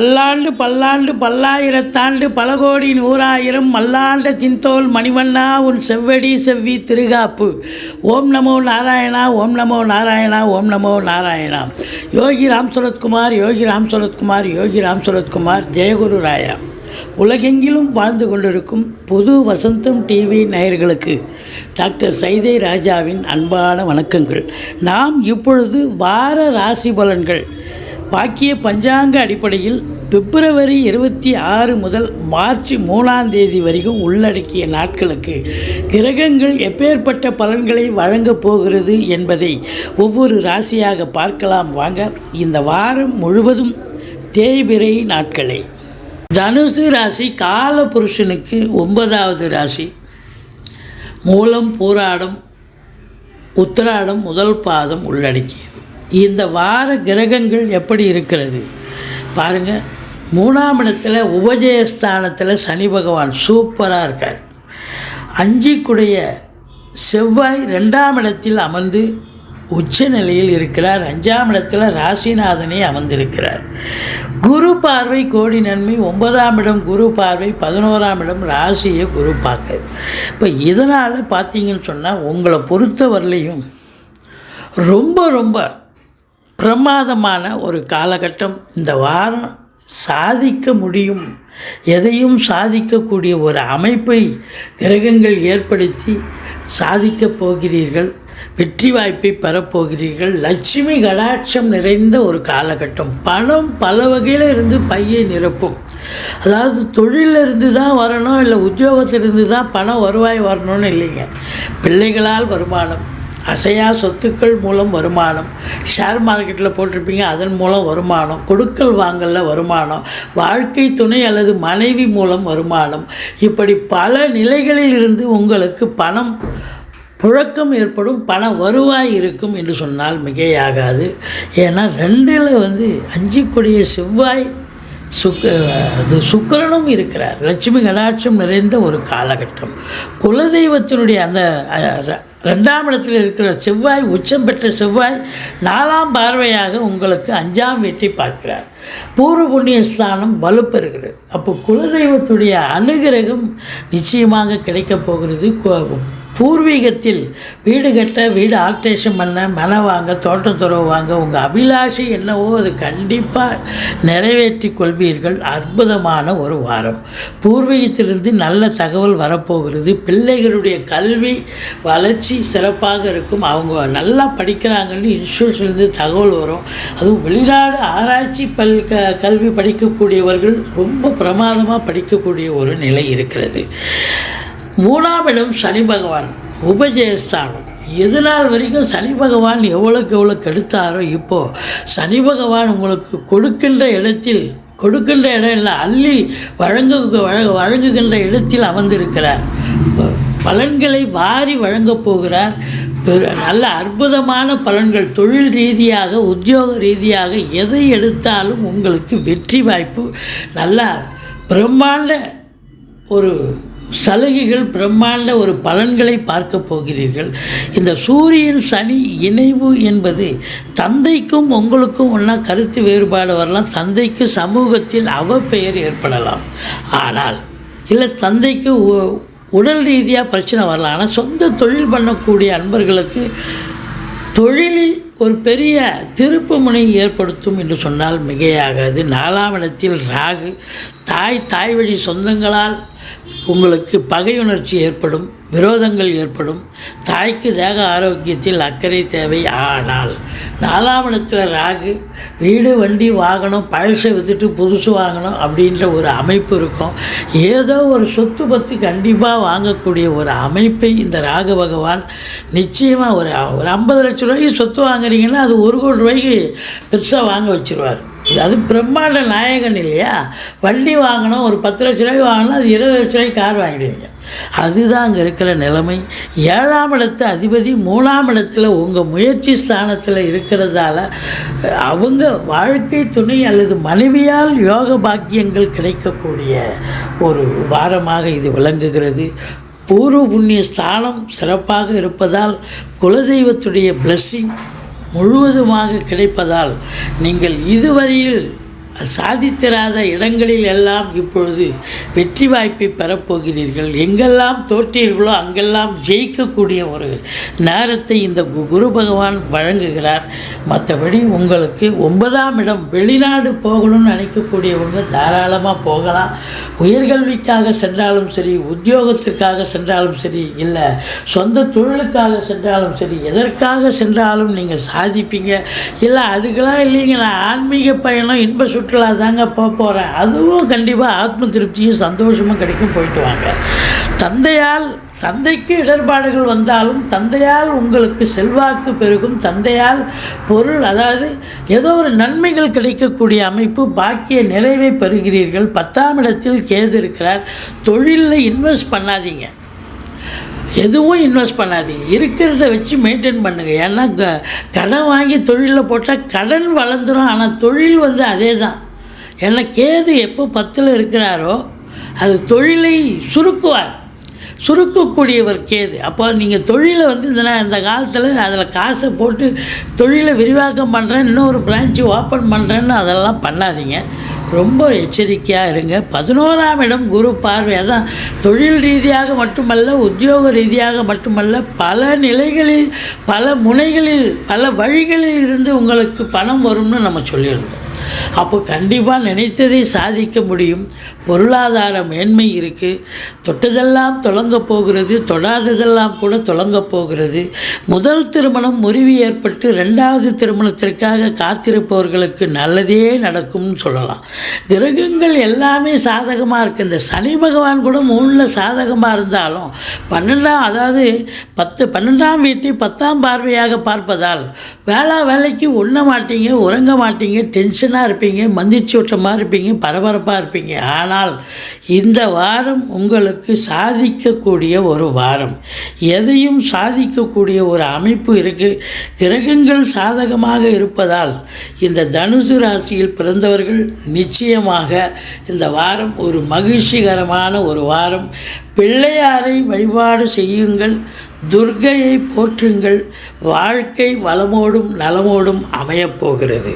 பல்லாண்டு பல்லாண்டு பல்லாயிரத்தாண்டு பல கோடி நூறாயிரம் மல்லாண்ட சிந்தோல் மணிவண்ணா உன் செவ்வடி செவ்வி திருகாப்பு. ஓம் நமோ நாராயணா ஓம் நமோ நாராயணா ஓம் நமோ நாராயணா. யோகி ராம் சரத்குமார் யோகி ராம் சரத்குமார் யோகி ராம் சரத்குமார் ஜெயகுரு ராயா. உலகெங்கிலும் வாழ்ந்து கொண்டிருக்கும் புது வசந்தம் டிவி நேயர்களுக்கு டாக்டர் சைதை ராஜாவின் அன்பான வணக்கங்கள். நாம் இப்பொழுது வார ராசி பலன்கள் பாக்கிய பஞ்சாங்க அடிப்படையில் பிப்ரவரி இருபத்தி ஆறு முதல் மார்ச் மூணாம் தேதி வரைக்கும் உள்ளடக்கிய நாட்களுக்கு கிரகங்கள் எப்பேற்பட்ட பலன்களை வழங்கப் போகிறது என்பதை ஒவ்வொரு ராசியாக பார்க்கலாம். வாங்க இந்த வாரம் முழுவதும் தேய்பிரை நாட்களே. தனுசு ராசி கால புருஷனுக்கு ஒன்பதாவது ராசி. மூலம் பூராடம் உத்திராடம் முதல் பாதம் உள்ளடக்கியது. இந்த வார கிரகங்கள் எப்படி இருக்கிறது? பாருங்கள் மூணாம் இடத்துல உபஜயஸ்தானத்தில் சனி பகவான் சூப்பராக இருக்கார். அஞ்சுக்குடைய செவ்வாய் ரெண்டாம் இடத்தில் அமர்ந்து உச்ச நிலையில் இருக்கிறார். அஞ்சாம் இடத்தில் ராசிநாதனே அமர்ந்திருக்கிறார். குரு பார்வை கோடி நன்மை ஒன்பதாம் இடம் குரு பார்வை பதினோராம் இடம் ராசியை குரு பார்க்க இப்போ இதனால் பார்த்தீங்கன்னு சொன்னால் உங்களை பொறுத்தவரையிலையும் ரொம்ப ரொம்ப பிரமாதமான ஒரு காலகட்டம். இந்த வாரம் சாதிக்க முடியும். எதையும் சாதிக்கக்கூடிய ஒரு அமைப்பை கிரகங்கள் ஏற்படுத்தி சாதிக்கப் போகிறீர்கள். வெற்றி வாய்ப்பை பெறப்போகிறீர்கள். லட்சுமி கடாட்சம் நிறைந்த ஒரு காலகட்டம். பணம் பல வகையில் இருந்து பையை நிரப்பும். அதாவது தொழிலிருந்து தான் வரணும் இல்லை உத்தியோகத்திலிருந்து தான் பணம் வருவாய் வரணும்னு இல்லைங்க. பிள்ளைகளால் வருமானம். அசையா சொத்துக்கள் மூலம் வருமானம். ஷேர் மார்க்கெட்டில் போட்டிருப்பீங்க அதன் மூலம் வருமானம். கொடுக்கல் வாங்கலில் வருமானம். வாழ்க்கை துணை அல்லது மனைவி மூலம் வருமானம். இப்படி பல நிலைகளில் இருந்து உங்களுக்கு பணம் புழக்கம் ஏற்படும் பண வருவாய் இருக்கும் என்று சொன்னால் மிகையாகாது. ஏன்னா ரெண்டில் வந்து அஞ்சு கொடிய செவ்வாய் சுக்க அது சுக்கிரனும் இருக்கிறார். லட்சுமி கடாட்சம் நிறைந்த ஒரு காலகட்டம். குலதெய்வத்தினுடைய அந்த ரெண்டாம் இடத்தில் இருக்கிற செவ்வாய் உச்சம் பெற்ற செவ்வாய் நாலாம் பார்வையாக உங்களுக்கு அஞ்சாம் வீட்டை பார்க்கிறார். பூர்வ புண்ணிய ஸ்தானம் வலுப்பெறுகிறது. அப்போ குலதெய்வத்துடைய அனுகிரகம் நிச்சயமாக கிடைக்கப் போகிறது. பூர்வீகத்தில் வீடு கட்ட வீடு ஆல்ட்ரேஷன் பண்ண மனை வாங்க தோட்டம் துறவு வாங்க உங்கள் அபிலாஷை என்னவோ அது கண்டிப்பாக நிறைவேற்றி கொள்வீர்கள். அற்புதமான ஒரு வாரம். பூர்வீகத்திலிருந்து நல்ல தகவல் வரப்போகிறது. பிள்ளைகளுடைய கல்வி வளர்ச்சி சிறப்பாக இருக்கும். அவங்க நல்லா படிக்கிறாங்கன்னு இன்ஸ்டியூட்லேருந்து தகவல் வரும். அதுவும் வெளிநாடு ஆராய்ச்சி பல் க கல்வி படிக்கக்கூடியவர்கள் ரொம்ப பிரமாதமாக படிக்கக்கூடிய ஒரு நிலை இருக்கிறது. மூணாம் இடம் சனி பகவான் உபஜயஸ்தானம் எது நாள் வரைக்கும் சனி பகவான் எவ்வளோக்கு எவ்வளோ கெடுத்தாரோ இப்போது சனி பகவான் உங்களுக்கு கொடுக்கின்ற இடத்தில் கொடுக்கின்ற இடம் இல்லை அள்ளி வழங்கு வழ- வழங்குகின்ற இடத்தில் அமர்ந்திருக்கிறார். பலன்களை வாரி வழங்கப் போகிறார். பெரு- நல்ல அற்புதமான பலன்கள் தொழில் ரீதியாக உத்தியோக ரீதியாக எதை எடுத்தாலும் உங்களுக்கு வெற்றி வாய்ப்பு நல்லா பிரம்மாண்ட ஒரு சலுகைகள் பிரம்மாண்ட ஒரு பலன்களை பார்க்க போகிறீர்கள். இந்த சூரியன் சனி இணைவு என்பது தந்தைக்கும் உங்களுக்கும் ஒன்றா கருத்து வேறுபாடு வரலாம். தந்தைக்கு சமூகத்தில் அவப்பெயர் ஏற்படலாம். ஆனால் இல்லை தந்தைக்கு உ- உடல் ரீதியாக பிரச்சனை வரலாம். ஆனால் சொந்த தொழில் பண்ணக்கூடிய அன்பர்களுக்கு தொழிலில் ஒரு பெரிய திருப்பு முனை ஏற்படுத்தும் என்று சொன்னால் மிகையாகாது. நாலாம் இடத்தில் ராகு தாய் தாய் வழி சொந்தங்களால் உங்களுக்கு பகையுணர்ச்சி ஏற்படும் விரோதங்கள் ஏற்படும் தாய்க்கு தேக ஆரோக்கியத்தில் அக்கறை தேவை. ஆனால் நாலாம் இடத்துல ராகு வீடு வண்டி வாங்கணும் பழசை விற்றுட்டு புதுசு வாங்கணும் அப்படின்ற ஒரு அமைப்பு இருக்கும். ஏதோ ஒரு சொத்து பத்து கண்டிப்பாக வாங்கக்கூடிய ஒரு அமைப்பை இந்த ராகு பகவான் நிச்சயமாக ஒரு ஒரு ஐம்பது லட்ச ரூபாய்க்கு சொத்து வாங்குறீங்கன்னா அது ஒரு கோடி ரூபாய்க்கு பெருசாக வாங்க வச்சிருவார். அது பிரம்மாண்ட நாயகன் இல்லையா? வண்டி வாங்கணும் ஒரு பத்து லட்ச ரூபாய்க்கு வாங்கினா அது இருபது லட்ச ரூபாய்க்கு கார் வாங்கிடுவீங்க. அதுதான் அங்கே இருக்கிற நிலைமை. ஏழாம் இடத்து அதிபதி மூணாம் இடத்துல உங்கள் முயற்சி ஸ்தானத்தில் இருக்கிறதால அவங்க வாழ்க்கை துணை அல்லது மனைவியால் யோக பாக்கியங்கள் கிடைக்கக்கூடிய ஒரு வாரமாக இது விளங்குகிறது. பூர்வ புண்ணிய ஸ்தானம் சிறப்பாக இருப்பதால் குலதெய்வத்துடைய பிளஸ்ஸிங் முழுவதுமாக கிடைப்பதால் நீங்கள் இதுவரையில் சாதித்திராத இடங்களில் எல்லாம் இப்பொழுது வெற்றி வாய்ப்பை பெறப்போகிறீர்கள். எங்கெல்லாம் தோற்றீர்களோ அங்கெல்லாம் ஜெயிக்கக்கூடிய ஒரு நேரத்தை இந்த கு- குரு பகவான் வழங்குகிறார். மற்றபடி உங்களுக்கு ஒன்பதாம் இடம் வெளிநாடு போகணும்னு நினைக்கக்கூடியவங்க தாராளமாக போகலாம். உயர்கல்விக்காக சென்றாலும் சரி உத்தியோகத்திற்காக சென்றாலும் சரி இல்லை சொந்த தொழிலுக்காக சென்றாலும் சரி எதற்காக சென்றாலும் நீங்கள் சாதிப்பீங்க. இல்லை அதுக்கெல்லாம் இல்லைங்க நான் ஆன்மீக பயணம் இன்ப சுற்றுலா தாங்க போக போகிறேன் அதுவும் கண்டிப்பாக ஆத்ம திருப்தியும் சந்தோஷமும் கிடைக்கும் போயிட்டு வாங்க. தந்தையால் தந்தைக்கு இடர்பாடுகள் வந்தாலும் தந்தையால் உங்களுக்கு செல்வாக்கு பெருகும். தந்தையால் பொருள் அதாவது ஏதோ ஒரு நன்மைகள் கிடைக்கக்கூடிய அமைப்பு பாக்கிய நிறைவை பெறுகிறீர்கள். பத்தாம் இடத்தில் கேது இருக்கிறார். தொழிலில் இன்வெஸ்ட் பண்ணாதீங்க. எதுவும் இன்வெஸ்ட் பண்ணாதீங்க. இருக்கிறத வச்சு மெயின்டைன் பண்ணுங்கள் ஏன்னா க- கடன் வாங்கி தொழிலில் போட்டால் கடன் வளர்ந்துரும். ஆனால் தொழில் வந்து அதே தான் ஏன்னா கேது எப்போ பத்தில் இருக்கிறாரோ அது தொழிலை சுருக்குவார். சுருக்கக்கூடியவர் கேது. அப்போ நீங்கள் தொழிலை வந்து இந்த இந்த காலத்தில் அதில் காசை போட்டு தொழிலை விரிவாக்கம் பண்ணுறேன் இன்னொரு பிரான்ச்சு ஓப்பன் பண்ணுறேன்னு அதெல்லாம் பண்ணாதீங்க. ரொம்ப எச்சரிக்கையாக இருங்க. பதினோராம் இடம் குரு பார்வை. அதான் தொழில் ரீதியாக மட்டுமல்ல உத்தியோக ரீதியாக மட்டுமல்ல பல நிலைகளில் பல முனைகளில் பல வழிகளில் இருந்து உங்களுக்கு பணம் வரும்னு நம்ம சொல்லியிருந்தோம். அப்போ கண்டிப்பாக நினைத்ததை சாதிக்க முடியும். பொருளாதார மேன்மை இருக்குது தொட்டதெல்லாம் தொடங்க போகிறது தொடாததெல்லாம் கூட தொடங்க போகிறது. முதல் திருமணம் முறிவு ஏற்பட்டு ரெண்டாவது திருமணத்திற்காக காத்திருப்பவர்களுக்கு நல்லதே நடக்கும்னு சொல்லலாம். கிரகங்கள் எல்லாமே சாதகமாக இருக்குது இந்த சனி பகவான் கூட மூணில் சாதகமாக இருந்தாலும் பன்னெண்டாம் அதாவது பத்து பன்னெண்டாம் வீட்டை பத்தாம் பார்வையாக பார்ப்பதால் வேளா வேலைக்கு உண்ண மாட்டீங்க உறங்க மாட்டீங்க டென்ஷனாக இருப்பீங்க மந்திச்சூட்டமாக விட்டமாக இருப்பீங்க பரபரப்பாக இருப்பீங்க. ஆனால் இந்த வாரம் உங்களுக்கு சாதிக்கக்கூடிய ஒரு வாரம். எதையும் சாதிக்கக்கூடிய ஒரு அமைப்பு இருக்குது கிரகங்கள் சாதகமாக இருப்பதால் இந்த தனுசு ராசியில் பிறந்தவர்கள் நிச்சயமாக இந்த வாரம் ஒரு மகிழ்ச்சிகரமான ஒரு வாரம். பிள்ளையாரை வழிபாடு செய்யுங்கள். துர்கையை போற்றுங்கள். வாழ்க்கை வளமோடும் நலமோடும் அமையப் போகிறது.